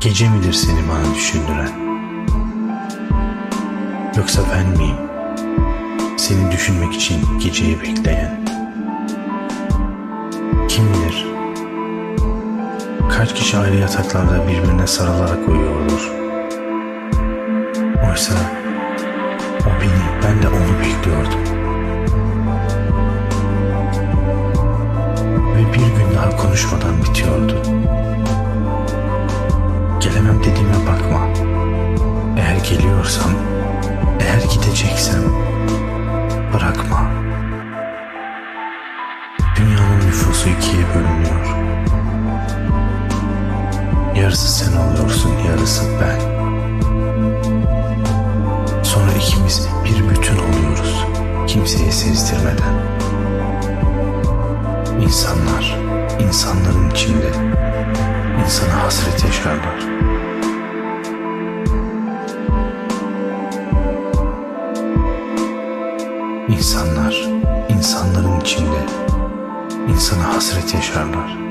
Gece midir seni bana düşündüren? Yoksa ben miyim? Seni düşünmek için geceyi bekleyen. Kim bilir? Kaç kişi ayrı yataklarda birbirine sarılarak uyuyordur. Oysa o beni, ben de onu bekliyordum. Ve bir gün daha konuşmadan bitiyordu. Nüfusu ikiye bölünüyor. Yarısı sen oluyorsun, yarısı ben. Sonra ikimiz bir bütün oluyoruz. Kimseye sezdirmeden. İnsanlar, insanların içinde insana hasret yaşarlar. İnsanlar, insanların içinde insana hasret yaşarlar.